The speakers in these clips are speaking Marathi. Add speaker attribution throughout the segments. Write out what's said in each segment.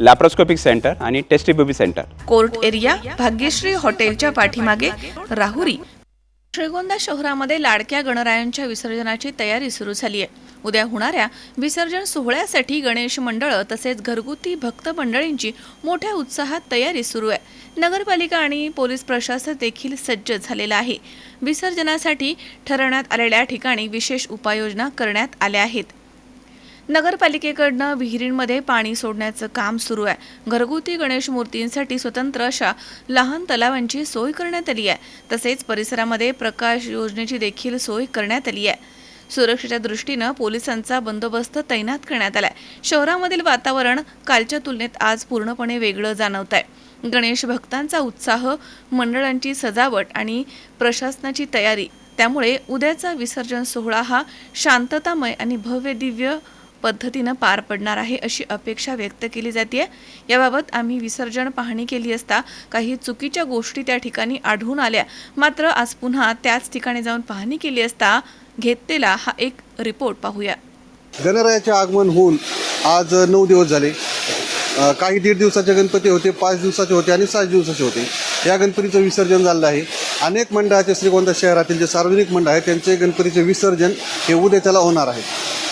Speaker 1: लॅप्रोस्कोपिक सेंटर आणि test tube baby centre
Speaker 2: court area Bhagyashree हॉटेलच्या पाठीमागे राहुरी. श्रीगोंदा शहरामध्ये लाडक्या गणरायांच्या विसर्जनाची तयारी सुरू झाली आहे उद्या होणाऱ्या विसर्जन सोहळ्यासाठी गणेश मंडळं तसेच घरगुती भक्त मंडळींची मोठ्या उत्साहात तयारी सुरू आहे. नगरपालिका आणि पोलीस प्रशासन देखील सज्ज झालेलं आहे. विसर्जनासाठी ठरवण्यात आलेल्या ठिकाणी विशेष उपाययोजना करण्यात आल्या आहेत. नगरपालिकेकडनं विहिरींमध्ये पाणी सोडण्याचं काम सुरू आहे. घरगुती गणेश मूर्तींसाठी स्वतंत्र अशा लहान तलावांची सोय करण्यात आली आहे. तसेच परिसरामध्ये प्रकाश योजनेची देखील सोय करण्यात आली आहे. सुरक्षेच्या दृष्टीनं पोलिसांचा बंदोबस्त तैनात करण्यात आलाय. शहरामधील वातावरण कालच्या तुलनेत आज पूर्णपणे वेगळं जाणवत आहे. गणेश भक्तांचा उत्साह मंडळांची सजावट आणि प्रशासनाची तयारी त्यामुळे उद्याचा विसर्जन सोहळा हा शांततामय आणि भव्य दिव्य पद्धतीनं पार पडणार आहे अशी अपेक्षा व्यक्त केली जाते याबाबत आम्ही विसर्जन पाहणी केली असता काही चुकीच्या गोष्टी त्या ठिकाणी आढळून आल्या. मात्र आज पुन्हा त्याच ठिकाणी जाऊन पाहणी केली असता घेतलेला हा एक रिपोर्ट पाहूया.
Speaker 3: गणरायाचे आगमन होऊन आज नऊ दिवस झाले. काही दीड दिवसाचे गणपती होते पाच दिवसाचे होते आणि सात दिवसाचे होते. या गणपतीचं विसर्जन झालेलं आहे. अनेक मंडळाचे श्रीगोंदा शहरातील जे सार्वजनिक मंडळ आहे त्यांचे गणपतीचे विसर्जन हे उद्याच्याला होणार आहे.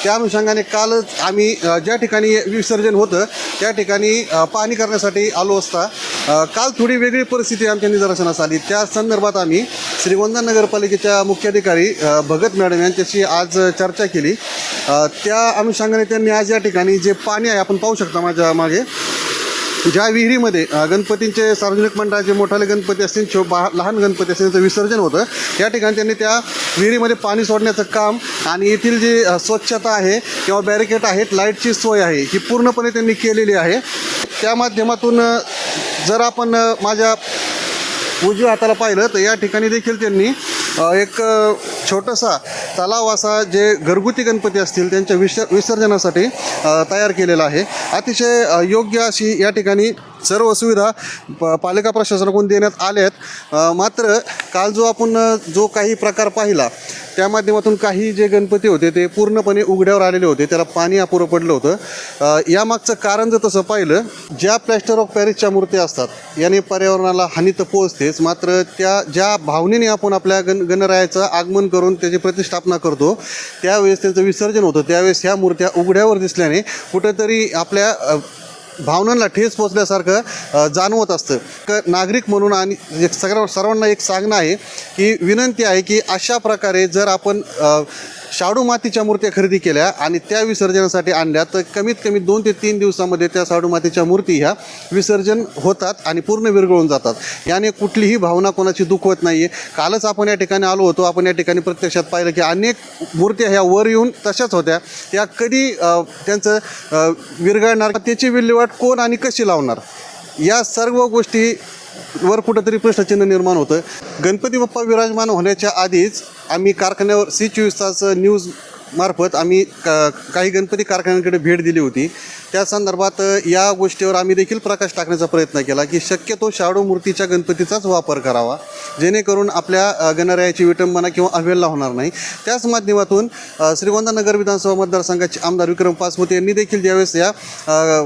Speaker 3: त्या अनुषंगाने कालच आम्ही ज्या ठिकाणी विसर्जन होतं त्या ठिकाणी पाणी पाहणी करण्यासाठी आलो असता काल थोडी वेगळी परिस्थिती आमच्या निदर्शनास आली. त्या संदर्भात आम्ही श्रीगोंदा नगरपालिकेच्या मुख्याधिकारी भगत मॅडम यांच्याशी आज चर्चा केली. त्या अनुषंगाने त्यांनी आज या ठिकाणी जे पाणी आहे आपण पाहू शकता माझ्या मागे ज्या विहिरीमध्ये गणपतींचे सार्वजनिक मंडळाचे मोठाले गणपती असतील छो बा लहान गणपती असतील त्यांचं विसर्जन होतं या ठिकाणी त्यांनी त्या विहिरीमध्ये पाणी सोडण्याचं काम आणि येथील जी स्वच्छता आहे किंवा बॅरिकेड आहेत लाईटची सोय आहे ही पूर्णपणे त्यांनी केलेली आहे. त्या माध्यमातून जर आपण माझ्या उजव्या हाताला पाहिलं तर या ठिकाणी देखील त्यांनी एक छोटासा तलाव असा जे घरगुती गणपती असतील त्यांच्या विसर विसर्जनासाठी तयार केलेला आहे. अतिशय योग्य अशी या ठिकाणी सर्व सुविधा प पालिका प्रशासनाकडून देण्यात आल्या आहेत. मात्र काल जो आपण जो काही प्रकार पाहिला त्या माध्यमातून काही जे गणपती होते ते पूर्णपणे उघड्यावर आलेले होते त्याला पाणी अपुरं पडलं होतं. यामागचं कारण जर तसं पाहिलं ज्या प्लॅस्टर ऑफ पॅरिसच्या मूर्त्या असतात याने पर्यावरणाला हानी तर पोहोचतेच मात्र त्या ज्या भावनेने आपण आपल्या गण गणरायाचं आगमन करून त्याची प्रतिष्ठापना करतो त्यावेळेस त्यांचं विसर्जन होतं. त्यावेळेस ह्या मूर्त्या उघड्यावर दिसल्याने कुठेतरी आपल्या भावनांना ठेस पोचल्यासारखं जाणवत असतं. क नागरिक म्हणून आणि एक सगळ्या सर्वांना एक सांगणं आहे की विनंती आहे की अशा प्रकारे जर आपण शाडू मातीच्या मूर्त्या खरेदी केल्या आणि त्या विसर्जनासाठी आणल्या तर कमीत कमी दोन ते तीन दिवसामध्ये त्या शाडू मातीच्या मूर्ती ह्या विसर्जन होतात आणि पूर्ण विरघळून जातात. याने कुठलीही भावना कोणाची दुखवत नाही आहे कालच आपण या ठिकाणी आलो होतो. आपण या ठिकाणी प्रत्यक्षात पाहिलं की अनेक मूर्त्या ह्या वर येऊन तशाच होत्या. त्या कधी त्यांचं विरघळणार? त्याची विल्हेवाट कोण आणि कशी लावणार? या सर्व गोष्टी वर कुठंतरी प्रश्नचिन्ह निर्माण होतं गणपती बाप्पा विराजमान होण्याच्या आधीच आम्ही कारखान्यावर सी चोवीस तास न्यूज मार्फत आम्ही का काही गणपती कारखान्यांकडे भेट दिली होती. त्या संदर्भात या गोष्टीवर आम्ही देखील प्रकाश टाकण्याचा प्रयत्न केला की शक्यतो शाडू मूर्तीच्या गणपतीचाच वापर करावा जेणेकरून आपल्या गणरायाची विटंबना किंवा अवहेलना होणार नाही. त्याच माध्यमातून श्रीगोंदानगर नगर विधानसभा मतदारसंघाचे आमदार विक्रम पासपोते यांनी देखील ज्यावेळेस या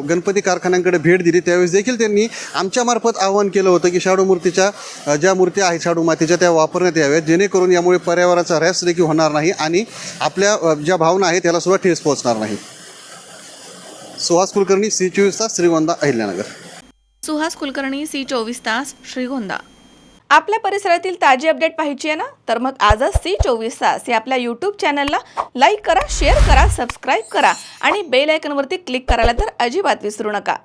Speaker 3: गणपती कारखान्यांकडे भेट दिली त्यावेळेस देखील त्यांनी आमच्यामार्फत आवाहन केलं होतं की शाडू मूर्तीच्या ज्या मूर्त्या आहेत शाडू मातीच्या त्या वापरण्यात याव्यात जेणेकरून यामुळे पर्यावरणाचा ऱ्हास देखील होणार नाही आणि आपल्या ज्या भावना आहेत त्याला सुद्धा ठेस पोहोचणार नाही. सुहास कुलकर्णी सी चोवीस तास श्रीगोंदा अहिल्यानगर.
Speaker 2: सुहास कुलकर्णी सी चोवीस तास श्रीगोंदा. आपल्या परिसरातील ताजी अपडेट पाहिजे आहे ना? तर मग आजच सी चोवीस तास या आपल्या यूट्यूब चॅनलला लाईक करा शेअर करा सबस्क्राईब करा आणि बेल आयकनवरती क्लिक करायला तर अजिबात विसरू नका.